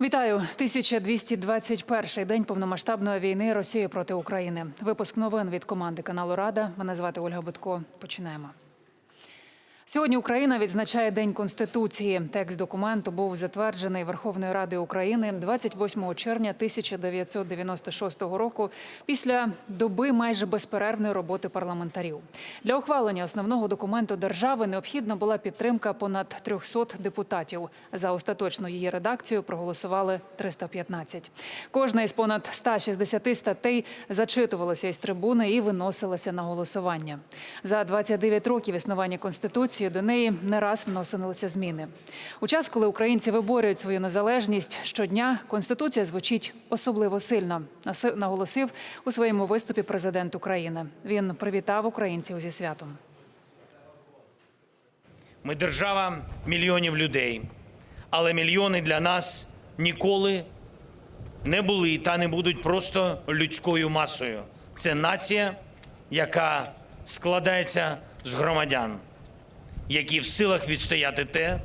Вітаю 1221 день повномасштабної війни Росії проти України. Випуск новин від команди каналу Рада. Мене звати Ольга Бутко. Починаємо. Сьогодні Україна відзначає День Конституції. Текст документу був затверджений Верховною Радою України 28 червня 1996 року після доби майже безперервної роботи парламентарів. Для ухвалення основного документу держави необхідна була підтримка понад 300 депутатів. За остаточну її редакцію проголосували 315. Кожна із понад 160 статей зачитувалася із трибуни і виносилася на голосування. За 29 років існування Конституції до неї не раз вносилися зміни. У час, коли українці виборюють свою незалежність, щодня Конституція звучить особливо сильно, наголосив у своєму виступі президент України. Він привітав українців зі святом. Ми держава мільйонів людей, але мільйони для нас ніколи не були та не будуть просто людською масою. Це нація, яка складається з громадян, які в силах відстояти те,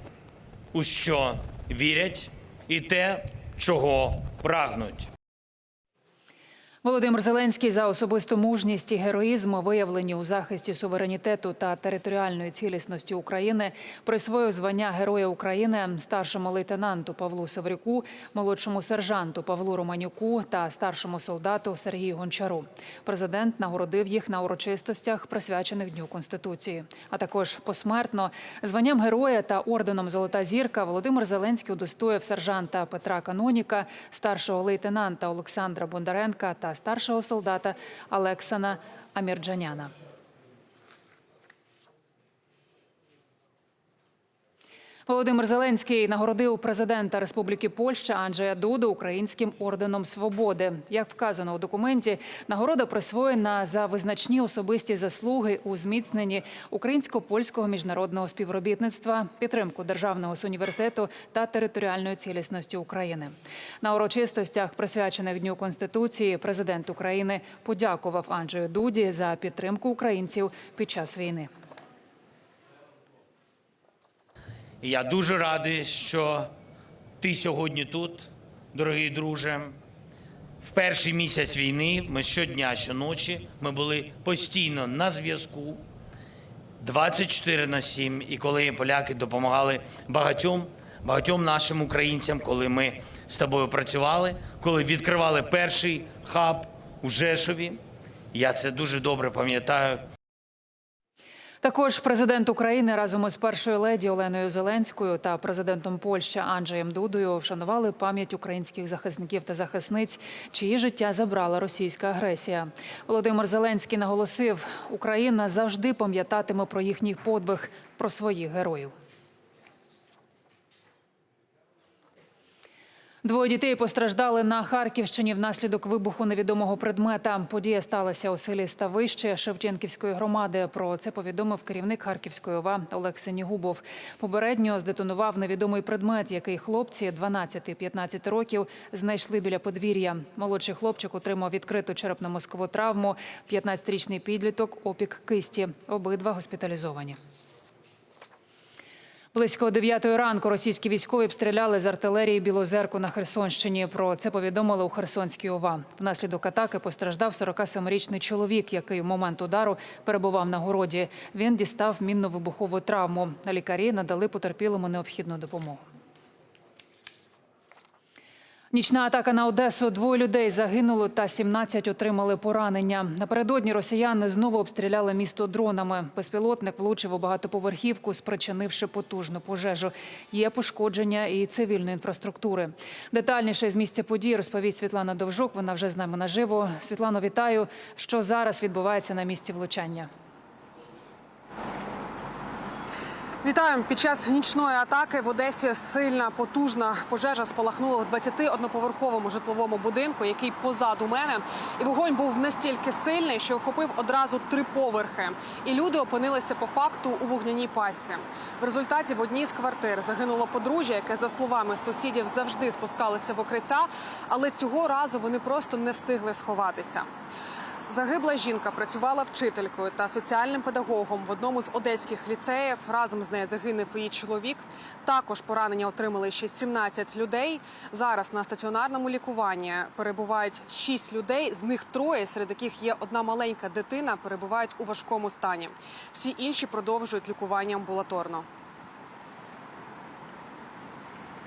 у що вірять, і те, чого прагнуть. Володимир Зеленський за особисту мужність і героїзм, виявлені у захисті суверенітету та територіальної цілісності України, присвоїв звання Героя України старшому лейтенанту Павлу Саврюку, молодшому сержанту Павлу Романюку та старшому солдату Сергію Гончару. Президент нагородив їх на урочистостях, присвячених Дню Конституції. А також посмертно званням героя та орденом Золота зірка Володимир Зеленський удостоїв сержанта Петра Каноніка, старшого лейтенанта Олександра Бондаренка та старшого солдата Алексана Амірджаняна. Володимир Зеленський нагородив президента Республіки Польща Анджея Дуду українським орденом свободи. Як вказано у документі, нагорода присвоєна за визначні особисті заслуги у зміцненні українсько-польського міжнародного співробітництва, підтримку державного суверенітету та територіальної цілісності України. На урочистостях, присвячених Дню Конституції, президент України подякував Анджею Дуді за підтримку українців під час війни. І я дуже радий, що ти сьогодні тут, дорогий друже. В перший місяць війни ми щодня, щоночі, ми були постійно на зв'язку 24 на 7. І коли поляки допомагали багатьом, багатьом нашим українцям, коли ми з тобою працювали, коли відкривали перший хаб у Жешові, я це дуже добре пам'ятаю. Також президент України разом із першою леді Оленою Зеленською та президентом Польщі Анджеєм Дудою вшанували пам'ять українських захисників та захисниць, чиї життя забрала російська агресія. Володимир Зеленський наголосив, Україна завжди пам'ятатиме про їхній подвиг, про своїх героїв. Двоє дітей постраждали на Харківщині внаслідок вибуху невідомого предмета. Подія сталася у селі Ставище Шевченківської громади. Про це повідомив керівник Харківської ОВА Олег Сенігубов. Попередньо здетонував невідомий предмет, який хлопці 12-15 років знайшли біля подвір'я. Молодший хлопчик отримав відкриту черепно-мозкову травму. 15-річний підліток опік кисті. Обидва госпіталізовані. Близько 9 ранку російські військові обстріляли з артилерії Білозерку на Херсонщині. Про це повідомили у Херсонській ОВА. Внаслідок атаки постраждав 47-річний чоловік, який в момент удару перебував на городі. Він дістав мінно-вибухову травму. Лікарі надали потерпілому необхідну допомогу. Нічна атака на Одесу. Двоє людей загинуло та 17 отримали поранення. Напередодні росіяни знову обстріляли місто дронами. Безпілотник влучив у багатоповерхівку, спричинивши потужну пожежу. Є пошкодження і цивільної інфраструктури. Детальніше з місця події розповість Світлана Довжук. Вона вже з нами наживо. Світлано, вітаю. Що зараз відбувається на місці влучання? Вітаю під час нічної атаки в Одесі сильна потужна пожежа спалахнула в 21-поверховому житловому будинку, який позаду мене. І вогонь був настільки сильний, що охопив одразу три поверхи. І люди опинилися по факту у вогняній пасті. В результаті в одній з квартир загинуло подружжя, яке за словами сусідів завжди спускалося в укриття, але цього разу вони просто не встигли сховатися. Загибла жінка працювала вчителькою та соціальним педагогом в одному з одеських ліцеїв. Разом з нею загинув її чоловік. Також поранення отримали ще 17 людей. Зараз на стаціонарному лікуванні перебувають 6 людей. З них троє, серед яких є одна маленька дитина, перебувають у важкому стані. Всі інші продовжують лікування амбулаторно.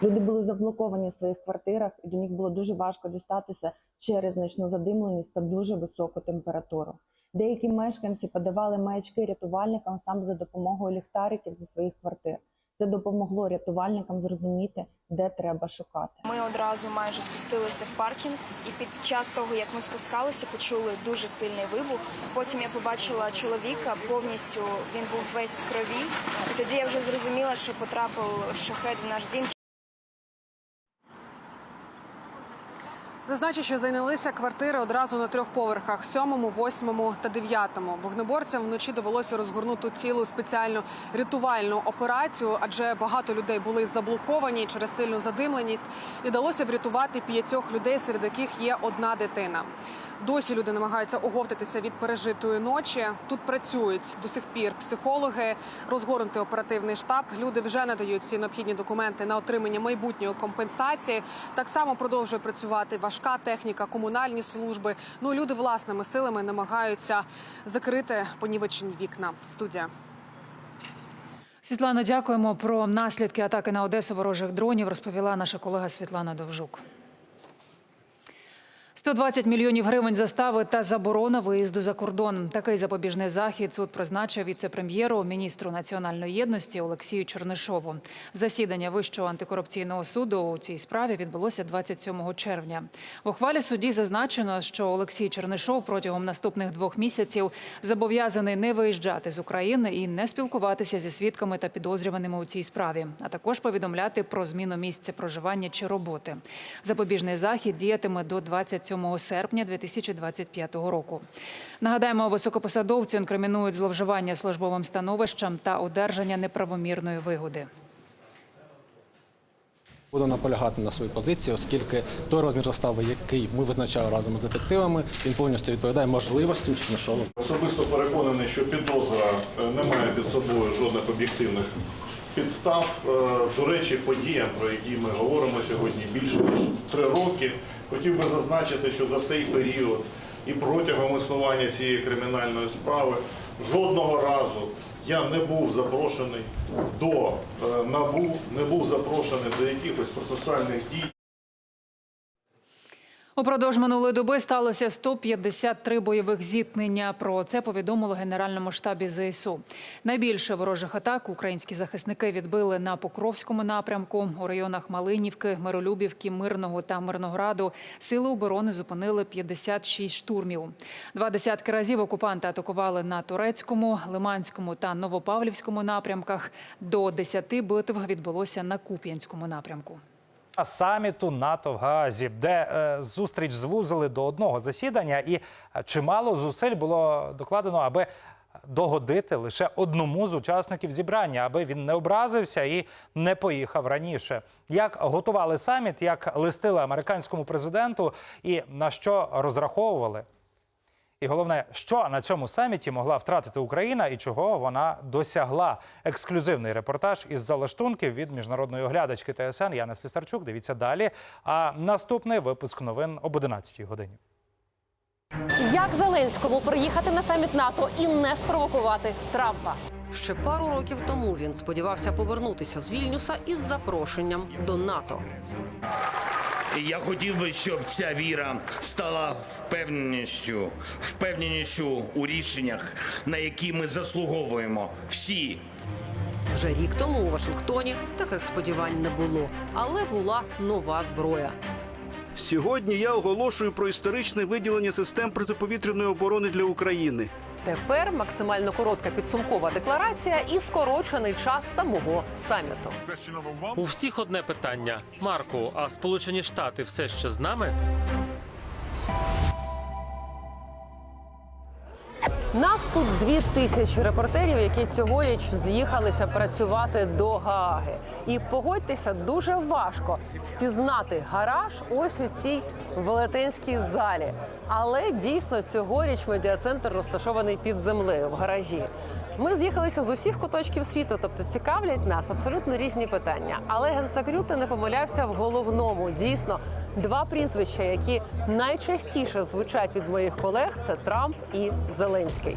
Люди були заблоковані в своїх квартирах, і до них було дуже важко дістатися через значну задимленість та дуже високу температуру. Деякі мешканці подавали маячки рятувальникам саме за допомогою ліхтариків зі своїх квартир. Це допомогло рятувальникам зрозуміти, де треба шукати. Ми одразу майже спустилися в паркінг, і під час того, як ми спускалися, почули дуже сильний вибух. Потім я побачила чоловіка повністю. Він був весь в крові. І тоді я вже зрозуміла, що потрапив шахет в наш дім. Зазначу, що зайнялися квартири одразу на трьох поверхах: сьомому, восьмому та дев'ятому. Вогнеборцям вночі довелося розгорнути цілу спеціальну рятувальну операцію, адже багато людей були заблоковані через сильну задимленість. І вдалося врятувати п'ятьох людей, серед яких є одна дитина. Досі люди намагаються оговтатися від пережитої ночі. Тут працюють до сих пір психологи, розгорнутий оперативний штаб. Люди вже надають всі необхідні документи на отримання майбутньої компенсації. Так само продовжує працювати важка техніка, комунальні служби. Ну люди власними силами намагаються закрити понівечені вікна. Студія. Світлано, дякуємо про наслідки атаки на Одесу ворожих дронів. Розповіла наша колега Світлана Довжук. 120 мільйонів гривень застави та заборона виїзду за кордон. Такий запобіжний захід суд призначив віце-прем'єру, міністру національної єдності Олексію Чернишову. Засідання Вищого антикорупційного суду у цій справі відбулося 27 червня. В ухвалі судді зазначено, що Олексій Чернишов протягом наступних двох місяців зобов'язаний не виїжджати з України і не спілкуватися зі свідками та підозрюваними у цій справі, а також повідомляти про зміну місця проживання чи роботи. Запобіжний захід діятиме до 27 серпня 2025 року. Нагадаємо, високопосадовцю інкримінують зловживання службовим становищем та одержання неправомірної вигоди. Буду наполягати на своїй позиції, оскільки той розмір застави, який ми визначали разом з детективами, він повністю відповідає можливостям Чернишова. Особисто переконаний, що підозра е, не має під собою жодних об'єктивних підстав. Е, До речі, подіям, про які ми говоримо сьогодні, більше ніж три роки. Хотів би зазначити, що за цей період і протягом існування цієї кримінальної справи жодного разу я не був запрошений до е, НАБУ, не був запрошений до якихось процесуальних дій. Упродовж минулої доби сталося 153 бойових зіткнення. Про це повідомило Генеральному штабі ЗСУ. Найбільше ворожих атак українські захисники відбили на Покровському напрямку у районах Малинівки, Миролюбівки, Мирного та Мирнограду. Сили оборони зупинили 56 штурмів. Два десятки разів окупанти атакували на турецькому, лиманському та новопавлівському напрямках. До 10 битв відбулося на Куп'янському напрямку. Саміту НАТО в Гаазі, де е, зустріч звузили до одного засідання, і е, чимало зусиль було докладено, аби догодити лише одному з учасників зібрання, аби він не образився і не поїхав раніше. Як готували саміт, як листили американському президенту, і на що розраховували. І головне, що на цьому саміті могла втратити Україна і чого вона досягла. Ексклюзивний репортаж із залаштунків від міжнародної оглядачки ТСН Яни Слісарчук. Дивіться далі. А наступний випуск новин об 11 годині. Як Зеленському приїхати на саміт НАТО і не спровокувати Трампа? Ще пару років тому він сподівався повернутися з Вільнюса із запрошенням до НАТО. І Я хотів би, щоб ця віра стала впевненістю, впевненістю у рішеннях, на які ми заслуговуємо всі. Вже рік тому у Вашингтоні таких сподівань не було, але була нова зброя. Сьогодні я оголошую про історичне виділення систем протиповітряної оборони для України. Тепер максимально коротка підсумкова декларація і скорочений час самого саміту. У всіх одне питання. Марку, а Сполучені Штати все ще з нами? Нас тут дві тисячі репортерів, які цьогоріч з'їхалися працювати до Гааги. І погодьтеся, дуже важко впізнати гараж ось у цій велетенській залі. Але дійсно цьогоріч медіа-центр розташований під землею в гаражі. Ми з'їхалися з усіх куточків світу, тобто цікавлять нас абсолютно різні питання. Але генсек Рюте не помилявся в головному. Дійсно, два прізвища, які найчастіше звучать від моїх колег, це Трамп і Зеленський.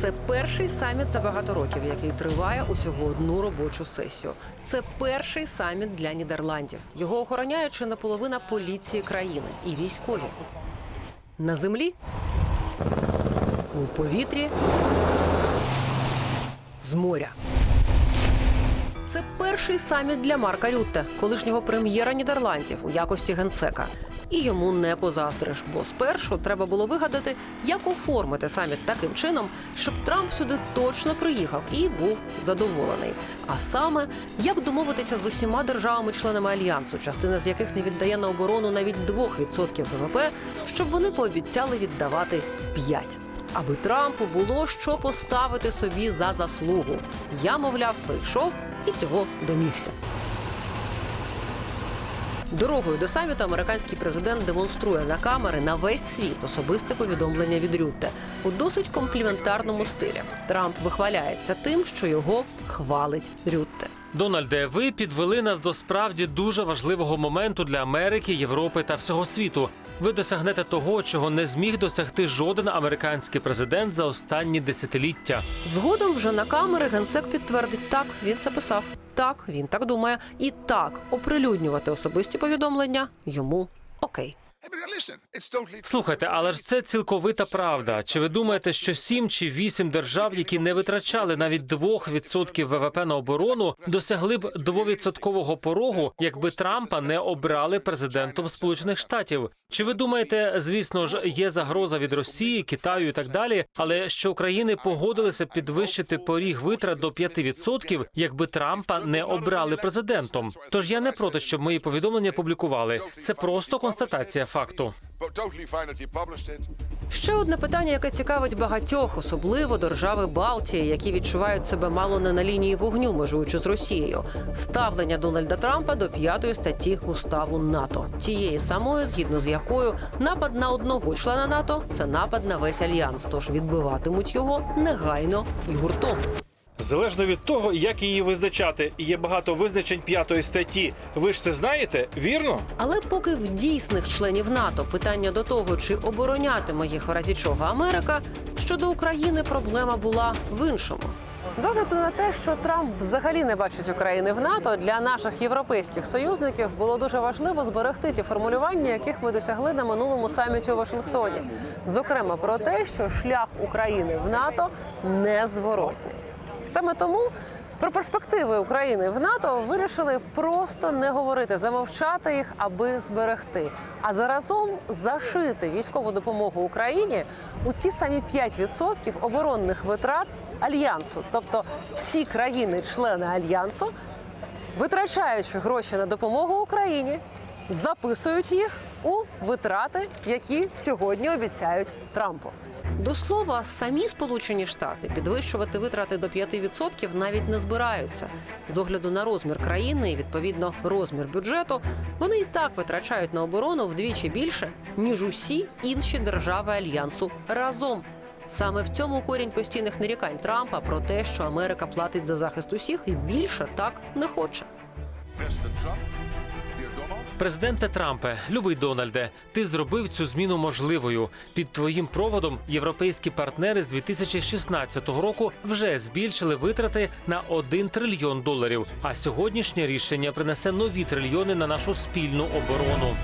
Це перший саміт за багато років, який триває усього одну робочу сесію. Це перший саміт для Нідерландів. Його охороняє чи наполовина поліції країни і військові. На землі, у повітрі, з моря. Це перший саміт для Марка Рютте, колишнього прем'єра Нідерландів у якості генсека. І йому не позаздриш, бо спершу треба було вигадати, як оформити саміт таким чином, щоб Трамп сюди точно приїхав і був задоволений. А саме, як домовитися з усіма державами-членами альянсу, частина з яких не віддає на оборону навіть 2% ВВП, щоб вони пообіцяли віддавати 5%. Аби Трампу було що поставити собі за заслугу. Я, мовляв, прийшов і цього домігся. Дорогою до саміту американський президент демонструє на камери на весь світ особисте повідомлення від Рютте у досить компліментарному стилі. Трамп вихваляється тим, що його хвалить Рютте. Дональде, ви підвели нас до справді дуже важливого моменту для Америки, Європи та всього світу. Ви досягнете того, чого не зміг досягти жоден американський президент за останні десятиліття. Згодом вже на камери генсек підтвердить, так він це писав. Так, він так думає, і так оприлюднювати особисті повідомлення йому окей. Слухайте, але ж це цілковита правда. Чи ви думаєте, що сім чи вісім держав, які не витрачали навіть 2% ВВП на оборону, досягли б двовідсоткового порогу, якби Трампа не обрали президентом Сполучених Штатів? Чи ви думаєте, звісно ж, є загроза від Росії, Китаю і так далі, але що країни погодилися підвищити поріг витрат до 5%, якби Трампа не обрали президентом? Тож я не проти, щоб мої повідомлення публікували. Це просто констатація факту. Ще одне питання, яке цікавить багатьох, особливо держави Балтії, які відчувають себе мало не на лінії вогню, межуючи з Росією. Ставлення Дональда Трампа до п'ятої статті уставу НАТО, тієї самої, згідно з якою напад на одного члена НАТО це напад на весь альянс. Тож відбиватимуть його негайно і гуртом. Залежно від того, як її визначати, є багато визначень п'ятої статті. Ви ж це знаєте, вірно? Але поки в дійсних членів НАТО питання до того, чи оборонятиме їх в разі чого Америка, щодо України проблема була в іншому. З огляду на те, що Трамп взагалі не бачить України в НАТО, для наших європейських союзників було дуже важливо зберегти ті формулювання, яких ми досягли на минулому саміті у Вашингтоні. Зокрема, про те, що шлях України в НАТО незворотний. Саме тому про перспективи України в НАТО вирішили просто не говорити, замовчати їх, аби зберегти, а заразом зашити військову допомогу Україні у ті самі 5% оборонних витрат альянсу, тобто всі країни-члени альянсу, витрачаючи гроші на допомогу Україні, записують їх у витрати, які сьогодні обіцяють Трампу. До слова, самі Сполучені Штати підвищувати витрати до 5% навіть не збираються. З огляду на розмір країни і відповідно розмір бюджету, вони і так витрачають на оборону вдвічі більше ніж усі інші держави альянсу разом. Саме в цьому корінь постійних нарікань Трампа про те, що Америка платить за захист усіх і більше так не хоче. Президенте Трампе, любий Дональде, ти зробив цю зміну можливою. Під твоїм проводом європейські партнери з 2016 року вже збільшили витрати на 1 трильйон доларів. А сьогоднішнє рішення принесе нові трильйони на нашу спільну оборону.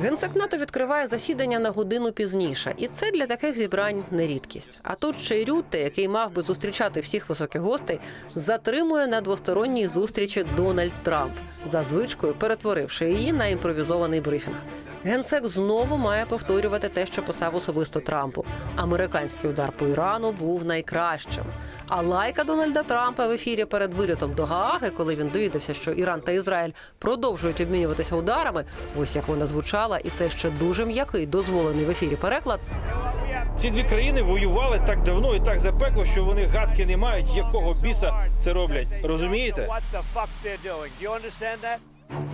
Генсек НАТО відкриває засідання на годину пізніше, і це для таких зібрань не рідкість. А тут ще й Рютте, який мав би зустрічати всіх високих гостей, затримує на двосторонній зустрічі Дональд Трамп, за звичкою перетворивши її на імпровізований брифінг. Генсек знову має повторювати те, що писав особисто Трампу. Американський удар по Ірану був найкращим. А лайка Дональда Трампа в ефірі перед вилітом до Гааги, коли він довідався, що Іран та Ізраїль продовжують обмінюватися ударами. Ось як вона звучала, і це ще дуже м'який дозволений в ефірі переклад. Ці дві країни воювали так давно і так запекло, що вони гадки не мають, якого біса це роблять. Розумієте?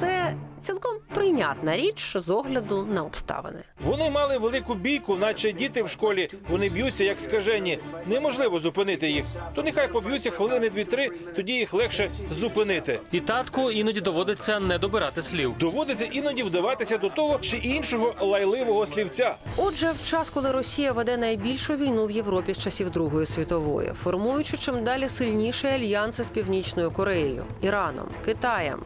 Це цілком прийнятна річ з огляду на обставини. Вони мали велику бійку, наче діти в школі. Вони б'ються як скажені. Неможливо зупинити їх. То нехай поб'ються хвилини дві-три, тоді їх легше зупинити. І татку іноді доводиться не добирати слів. Доводиться іноді вдаватися до того чи іншого лайливого слівця. Отже, в час, коли Росія веде найбільшу війну в Європі з часів Другої світової, формуючи чим далі сильніші альянси з Північною Кореєю, Іраном, Китаєм.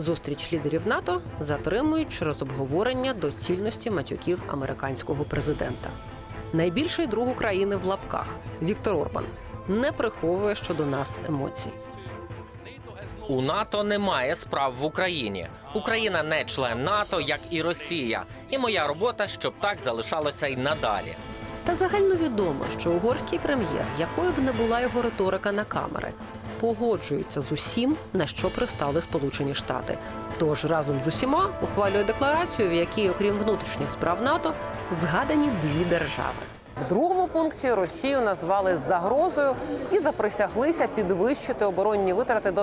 Зустріч лідерів НАТО затримують через обговорення доцільності матюків американського президента. Найбільший друг України в лапках Віктор Орбан не приховує щодо нас емоцій. У НАТО немає справ в Україні. Україна не член НАТО, як і Росія. І моя робота, щоб так залишалося й надалі. Та загальновідомо, що угорський прем'єр, якою б не була його риторика на камери, погоджується з усім, на що пристали Сполучені Штати. Тож разом з усіма ухвалює декларацію, в якій, окрім внутрішніх справ НАТО, згадані дві держави. В другому пункті Росію назвали загрозою і заприсяглися підвищити оборонні витрати до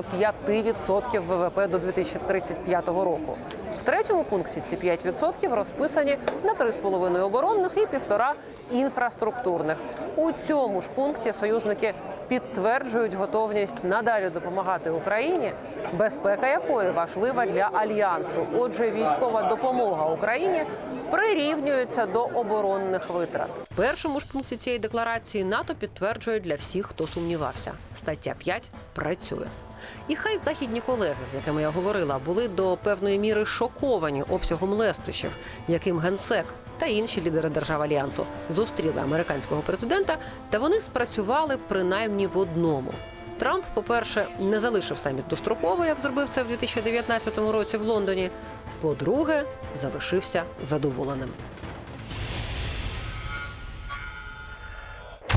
5% ВВП до 2035 року. В третьому пункті ці 5% розписані на 3,5 оборонних і 1,5 інфраструктурних. У цьому ж пункті союзники підтверджують готовність надалі допомагати Україні, безпека якої важлива для альянсу. Отже, військова допомога Україні прирівнюється до оборонних витрат. Першому ж пункті цієї декларації НАТО підтверджує для всіх, хто сумнівався. Стаття 5 працює. І хай західні колеги, з якими я говорила, були до певної міри шоковані обсягом лестощів, яким генсек та інші лідери держав альянсу зустріли американського президента, та вони спрацювали принаймні в одному. Трамп, по-перше, не залишив саміт достроково, як зробив це в 2019 році в Лондоні. По-друге, залишився задоволеним.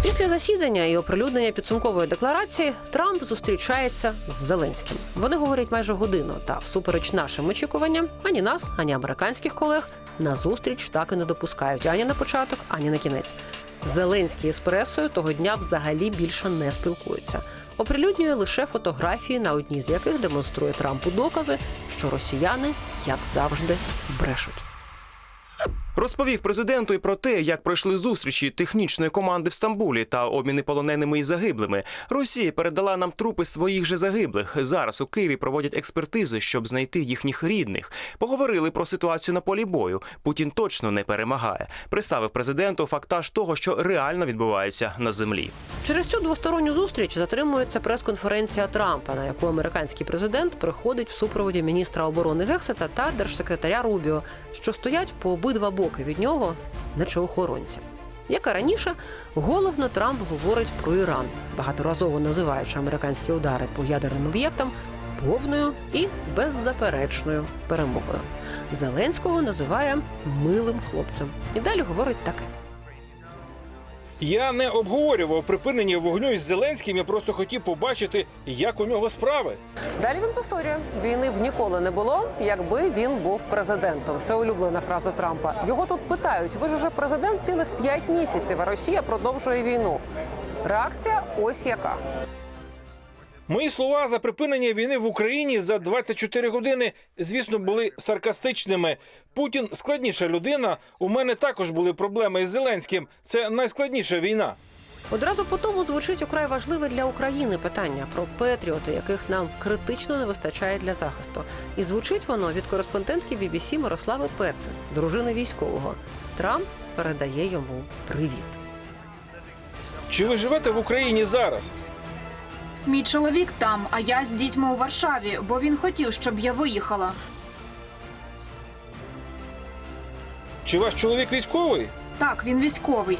Після засідання і оприлюднення підсумкової декларації Трамп зустрічається з Зеленським. Вони говорять майже годину. Та всупереч нашим очікуванням, ані нас, ані американських колег на зустріч так і не допускають ані на початок, ані на кінець. Зеленський із пресою того дня взагалі більше не спілкується. Оприлюднює лише фотографії, на одній з яких демонструє Трампу докази, що росіяни, як завжди, брешуть. Розповів президенту і про те, як пройшли зустрічі технічної команди в Стамбулі та обміни полоненими і загиблими. Росія передала нам трупи своїх же загиблих. Зараз у Києві проводять експертизи, щоб знайти їхніх рідних. Поговорили про ситуацію на полі бою. Путін точно не перемагає. Представив президенту фактаж того, що реально відбувається на землі. Через цю двосторонню зустріч затримується прес-конференція Трампа, на яку американський президент приходить в супроводі міністра оборони Гексета та держсекретаря Рубіо, що стоять по обидва боки від нього, наче охоронця. Як і раніше, головно Трамп говорить про Іран, багаторазово називаючи американські удари по ядерним об'єктам повною і беззаперечною перемогою. Зеленського називає милим хлопцем. І далі говорить таке. Я не обговорював припинення вогню із Зеленським. Я просто хотів побачити, як у нього справи. Далі він повторює: війни б ніколи не було, якби він був президентом. Це улюблена фраза Трампа. Його тут питають: ви ж уже президент цілих п'ять місяців, а Росія продовжує війну. Реакція ось яка. Мої слова за припинення війни в Україні за 24 години, звісно, були саркастичними. Путін складніша людина. У мене також були проблеми із Зеленським. Це найскладніша війна. Одразу по тому звучить украй важливе для України питання про патріоти, яких нам критично не вистачає для захисту. І звучить воно від кореспондентки BBC Мирослави Пеци, дружини військового. Трамп передає йому привіт. Чи ви живете в Україні зараз? Мій чоловік там, а я з дітьми у Варшаві, бо він хотів, щоб я виїхала. Чи ваш чоловік військовий? Так, він військовий.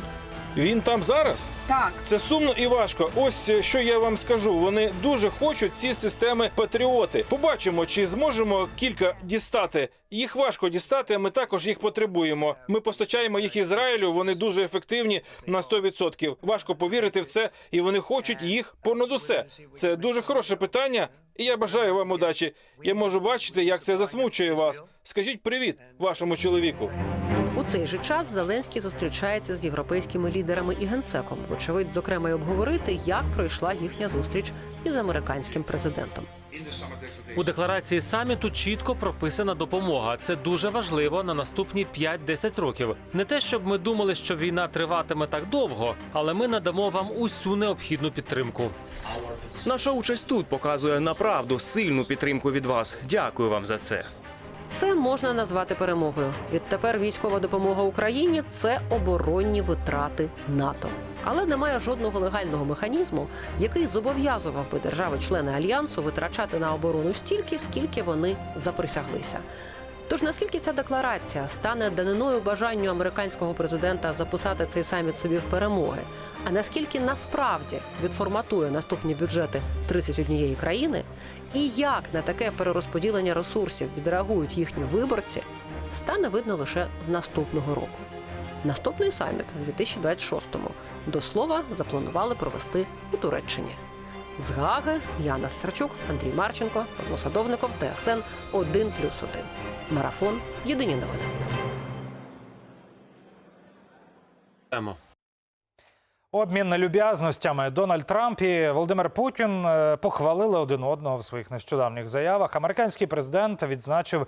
Він там зараз? Так. Це сумно і важко. Ось е, що я вам скажу. Вони дуже хочуть ці системи патріоти. Побачимо, чи зможемо кілька дістати. Їх важко дістати. Ми також їх потребуємо. Ми постачаємо їх Ізраїлю. Вони дуже ефективні на 100%. Важко повірити в це, і вони хочуть їх понад усе. Це дуже хороше питання. І я бажаю вам удачі. Я можу бачити, як це засмучує вас. Скажіть привіт вашому чоловіку. У цей же час Зеленський зустрічається з європейськими лідерами і генсеком. Вочевидь, зокрема, й обговорити, як пройшла їхня зустріч із американським президентом. У декларації саміту чітко прописана допомога. Це дуже важливо на наступні 5-10 років. Не те, щоб ми думали, що війна триватиме так довго, але ми надамо вам усю необхідну підтримку. Наша участь тут показує направду сильну підтримку від вас. Дякую вам за це. Це можна назвати перемогою. Відтепер військова допомога Україні це оборонні витрати НАТО. Але немає жодного легального механізму, який зобов'язував би держави-члени альянсу витрачати на оборону стільки, скільки вони заприсяглися. Тож наскільки ця декларація стане даниною бажанню американського президента записати цей саміт собі в перемоги, а наскільки насправді відформатує наступні бюджети 31 країни, і як на таке перерозподілення ресурсів відреагують їхні виборці, стане видно лише з наступного року. Наступний саміт у 2026-му до слова запланували провести у Туреччині. З Гаги Яна Старчук, Андрій Марченко, Павло Садовников, ТСН 1+,1. Марафон. Єдині новини. Обмін люб'язностями Дональд Трамп і Володимир Путін е, похвалили один одного в своїх нещодавніх заявах. Американський президент відзначив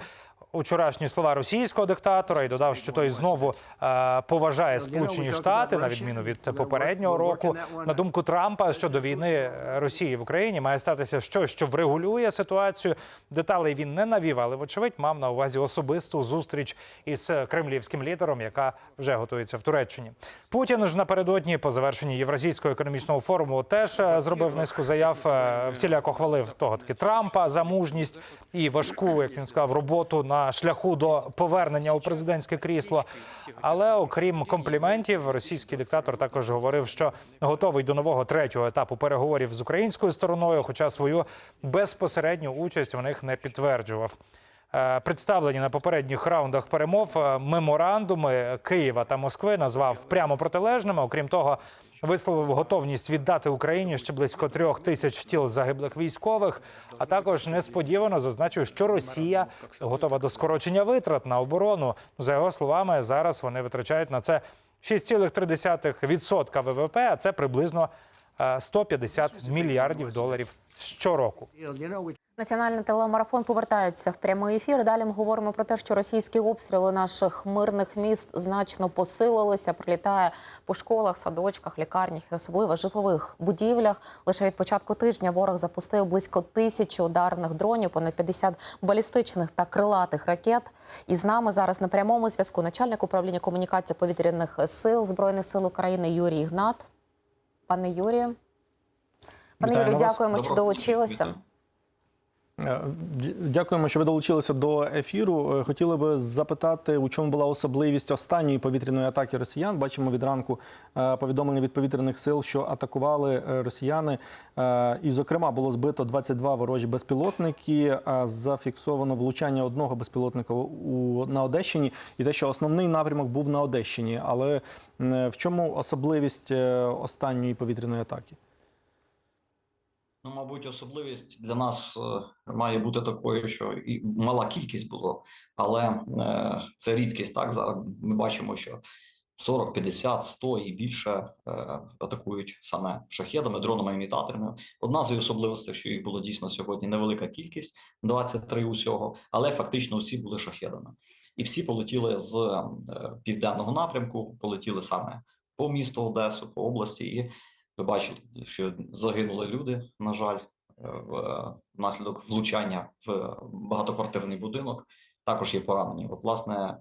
учорашні слова російського диктатора і додав, що той знову е, поважає Сполучені Штати на відміну від попереднього року. На думку Трампа щодо війни Росії в Україні має статися щось, що врегулює ситуацію. Деталей він не навів, але вочевидь мав на увазі особисту зустріч із кремлівським лідером, яка вже готується в Туреччині. Путін ж напередодні по завершенні Євразійського економічного форуму теж е, зробив низку заяв. е, Всіляко хвалив того таки Трампа за мужність і важку, як він сказав, роботу на шляху до повернення у президентське крісло. Але окрім компліментів, російський диктатор також говорив, що готовий до нового третього етапу переговорів з українською стороною, хоча свою безпосередню участь в них не підтверджував. Е, Представлені на попередніх раундах перемов е, меморандуми Києва та Москви назвав прямо протилежними. Окрім того, висловив готовність віддати Україні ще близько трьох тисяч тіл загиблих військових. А також несподівано зазначив, що Росія готова до скорочення витрат на оборону. За його словами, зараз вони витрачають на це 6,3% ВВП, а це приблизно е, 150 мільярдів доларів щороку. Національний телемарафон повертається в прямий ефір. Далі ми говоримо про те, що російські обстріли наших мирних міст значно посилилися. Прилітає по школах, садочках, лікарнях і особливо житлових будівлях. Лише від початку тижня ворог запустив близько тисячі ударних дронів, понад 50 балістичних та крилатих ракет. І з нами зараз на прямому зв'язку начальник управління комунікації повітряних сил збройних сил України Юрій Ігнат. Пане Юрію, пане Юрію, дякуємо, що долучилися. Е, Дякуємо, що ви долучилися до ефіру. Е, Хотіли би запитати, у чому була особливість останньої повітряної атаки росіян. Бачимо від ранку е, повідомлення від повітряних сил, що атакували росіяни. І, зокрема, було збито 22 ворожі безпілотники. Зафіксовано влучання одного безпілотника на Одещині, і те, що основний напрямок був на Одещині. Але в чому особливість останньої повітряної атаки? Ну, мабуть, особливість для нас е, має бути такою, що і мала кількість було, але е, це рідкість. Так зараз ми бачимо, що 40, 50, 100 і більше е, атакують саме шахедами, дронами імітаторами. Одна з особливостей, що їх було дійсно сьогодні невелика кількість, 23 усього, але фактично всі були шахедами, і всі полетіли з південного напрямку, полетіли саме по місту Одесу, по області і. Ви бачите, що загинули люди, на жаль, е, е, внаслідок влучання в багатоквартирний будинок. Також є поранені. От, власне,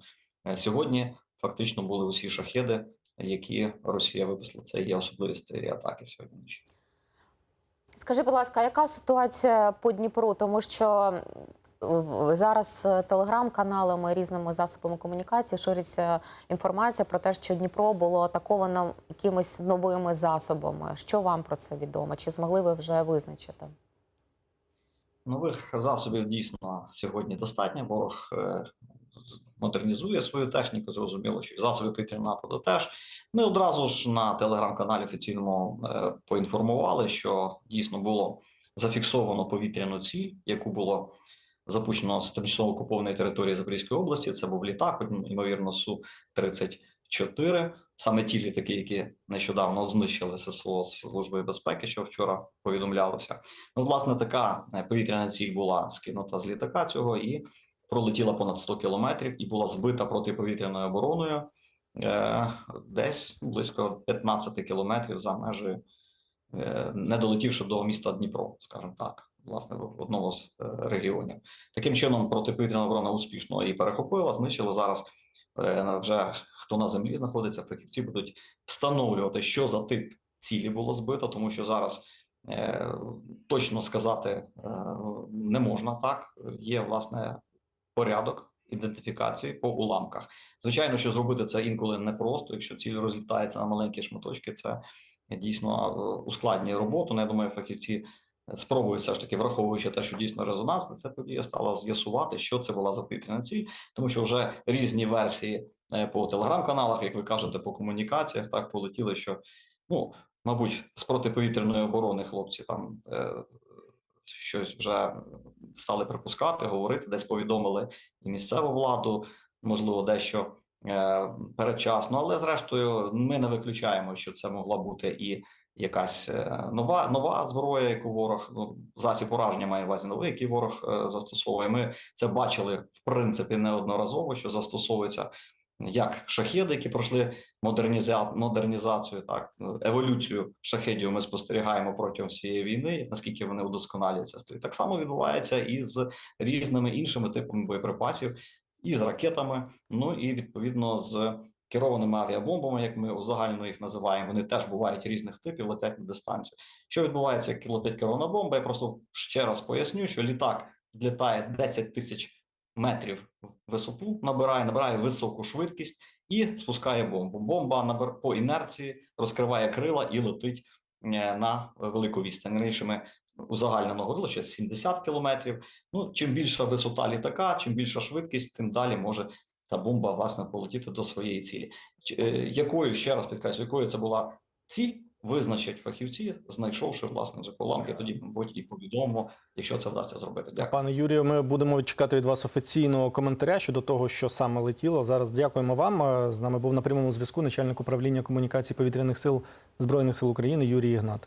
е, сьогодні фактично були усі шахеди, які Росія випустила. Це є особливість цієї атаки сьогодні. Скажи, будь ласка, яка ситуація по Дніпру? Тому що зараз е, телеграм-каналами, різними засобами комунікації шириться інформація про те, що Дніпро було атаковано якимись новими засобами. Що вам про це відомо? Чи змогли ви вже визначити? Нових засобів дійсно сьогодні достатньо. Ворог е, модернізує свою техніку. Зрозуміло, що засоби повітряного нападу теж. Ми одразу ж на телеграм-каналі офіційному е, поінформували, що дійсно було зафіксовано повітряну ціль, яку було запущено з тимчасово окупованої території Запорізької області. Це був літак, ймовірно, су 34 Саме ті літаки, які нещодавно знищили ССО з службою безпеки, що вчора повідомлялося. Ну, власне, така е, повітряна ціль була скинута з літака цього і пролетіла понад 100 кілометрів і була збита протиповітряною обороною е, десь близько 15 кілометрів за межі, е, не долетівши до міста Дніпро, скажімо так, власне, в одному з е, регіонів. Таким чином, протиповітряна оборона успішно її перехопила, знищила зараз. е, Вже хто на землі знаходиться, фахівці будуть встановлювати, що за тип цілі було збито, тому що зараз е, точно сказати е, не можна так. Є власне порядок ідентифікації по уламках. Звичайно, що зробити це інколи непросто. Якщо ціль розлітається на маленькі шматочки, це дійсно е, ускладнює роботу. Ну, я думаю, фахівці спробують все ж таки, враховуючи те, що дійсно резонансне, це подія стала з'ясувати, що це була за ціль, тому що вже різні версії е, по телеграм-каналах, як ви кажете, по комунікаціях так полетіли, що ну мабуть з протиповітряної оборони хлопці там. Е, Щось вже стали припускати, говорити, десь повідомили і місцеву владу, можливо, дещо е, передчасно, але зрештою ми не виключаємо, що це могла бути і якась е, нова нова зброя, яку ворог ну засіб ураження має увазі новий, який ворог е, застосовує. Ми це бачили в принципі неодноразово, що застосовується як шахеди, які пройшли модерніза... модернізацію, так еволюцію шахедів. Ми спостерігаємо протягом всієї війни, наскільки вони удосконалюються. Так само відбувається і з різними іншими типами боєприпасів, і з ракетами. Ну і відповідно з керованими авіабомбами, як ми узагально їх називаємо. Вони теж бувають різних типів, летять на дистанцію. Що відбувається, як летить керована бомба? Я просто ще раз поясню, що літак відлітає 10 тисяч метрів висоту, набирає, набирає високу швидкість і спускає бомбу. Бомба набир по інерції розкриває крила і летить е, на велику відстань. Раніше ми узагальнено говорили, що 70 кілометрів. Ну чим більша висота літака, чим більша швидкість, тим далі може та бомба власне полетіти до своєї цілі. Е, Якою ще раз підкреслю, якою це була ціль, визначать фахівці, знайшовши власне вже поламки, тоді мабуть і повідомимо, якщо це вдасться зробити. Дякую. Пане Юрію, ми будемо чекати від вас офіційного коментаря щодо того, що саме летіло. Зараз дякуємо вам. Е, З нами був на прямому зв'язку начальник управління комунікації повітряних сил Збройних сил України Юрій Ігнат.